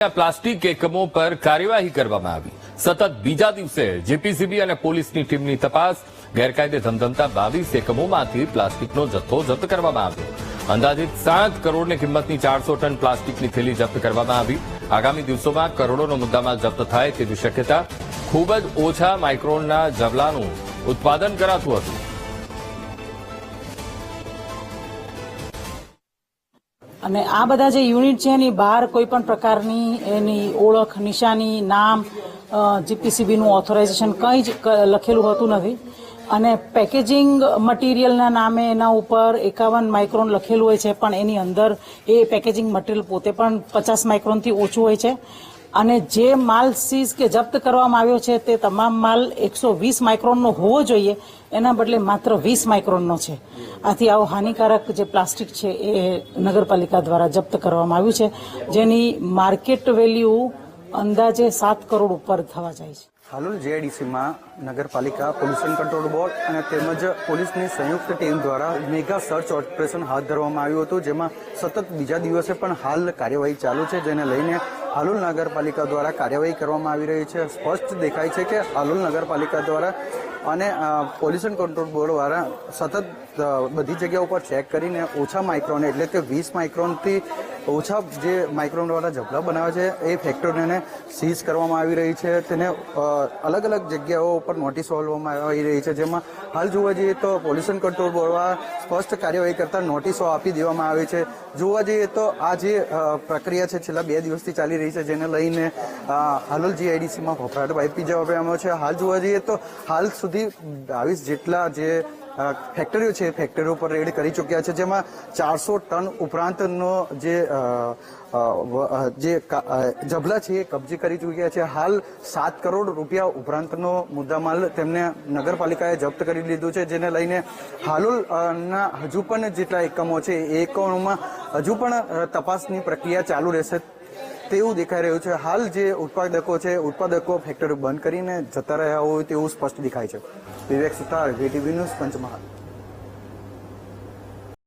Plastic એકમો પર કાર્યવાહી કરવામાં આવી. સતત બીજા દિવસે જેપીસીબી અને પોલીસની ટીમની તપાસ, ગેરકાયદે ધમધમતા બાવીસ એકમોમાંથી પ્લાસ્ટિકનો જથ્થો જપ્ત કરવામાં આવ્યો. અંદાજિત સાત કરોડની કિંમતની ચારસો ટન પ્લાસ્ટિકની થેલી જપ્ત કરવામાં આવી. આગામી દિવસોમાં કરોડોનો મુદ્દામાં જપ્ત થાય તેવી શક્યતા ખૂબ જ ઓછા માઇક્રોનના જબલાનું ઉત્પાદન કરાતું હતું. અને આ બધા જે યુનિટ છે, એની બહાર કોઈ પણ પ્રકારની એની ઓળખ, નિશાની, નામ જીપીસીબીનું ઓથોરાઇઝેશન કંઈ જ લખેલું હોતું નથી. અને પેકેજિંગ મટીરિયલના નામે એના ઉપર એકાવન માઇક્રોન લખેલું હોય છે, પણ એની અંદર એ પેકેજિંગ મટીરિયલ પોતે પણ પચાસ માઇક્રોનથી ઓછું હોય છે. અને જે માલ સીઝ કે જપ્ત કરવામાં આવ્યો છે તે તમામ માલ એકસો વીસ માઇક્રોનનો હોવો જોઈએ. એના બદલે માત્ર વીસ માઇક્રોનનો છે. આથી આવો હાનિકારક જે પ્લાસ્ટિક છે એ નગરપાલિકા દ્વારા જપ્ત કરવામાં આવ્યું છે, જેની માર્કેટ વેલ્યુ અંદાજે સાત કરોડ ઉપર થવા જાય છે. હાલોલ જેડીસીમાં નગરપાલિકા પોલ્યુશન કંટ્રોલ બોર્ડ અને તેમજ પોલીસની સંયુક્ત ટીમ દ્વારા મેગા સર્ચ ઓપરેશન હાથ ધરવામાં આવ્યું હતું, જેમાં સતત બીજા દિવસે પણ હાલ કાર્યવાહી ચાલુ છે, જેને લઈને હાલોલ નગરપાલિકા દ્વારા કાર્યવાહી કરવામાં આવી રહી છે. સ્પષ્ટ દેખાય છે કે હાલોલ નગરપાલિકા દ્વારા અને પોલ્યુશન કંટ્રોલ બોર્ડ દ્વારા સતત બધી જગ્યા ઉપર ચેક કરીને ઓછા માઇક્રોન એટલે કે વીસ માઇક્રોનથી ઓછા જે માઇક્રોનવાળા ઝપલા બનાવે છે, એ ફેક્ટરીને સીઝ કરવામાં આવી રહી છે. તેને અલગ અલગ જગ્યાઓ ઉપર નોટિસ હોલવામાં આવી રહી છે, જેમાં હાલ જોવા જઈએ તો પોલ્યુશન કંટ્રોલ બોર્ડમાં સ્પષ્ટ કાર્યવાહી કરતા નોટિસો આપી દેવામાં આવી છે. જોવા જઈએ તો આ જે પ્રક્રિયા છે, છેલ્લા બે દિવસથી ચાલી રહી છે, જેને લઈને હાલોલ જીઆઈડીસીમાં ફફડાટ આપી જવાબ આવ્યો છે. હાલ જોવા જઈએ તો હાલ સુધી બાવીસ જેટલા જે ફેક્ટરીઓ છે ફેક્ટરીઓ પર રેડ કરી ચૂક્યા છે, જેમાં ચારસો ટન ઉપરાંતનો જે જે જબલા છે એ કબજે કરી ચૂક્યા છે. હાલ સાત કરોડ રૂપિયા ઉપરાંતનો મુદ્દામાલ તેમને નગરપાલિકાએ જપ્ત કરી લીધું છે, જેને લઈને હાલોલના હજુ પણ જેટલા એકમો છે, એ એકમોમાં હજુ પણ તપાસની પ્રક્રિયા ચાલુ રહેશે. તેવું દેખાઈ રહ્યું છે. હાલ જે ઉત્પાદકો છે, ઉત્પાદકો ફેક્ટરી બંધ કરીને જતા રહ્યા હોય તેવું સ્પષ્ટ દેખાય છે. Vivek Sutar VTV news Panchmahal.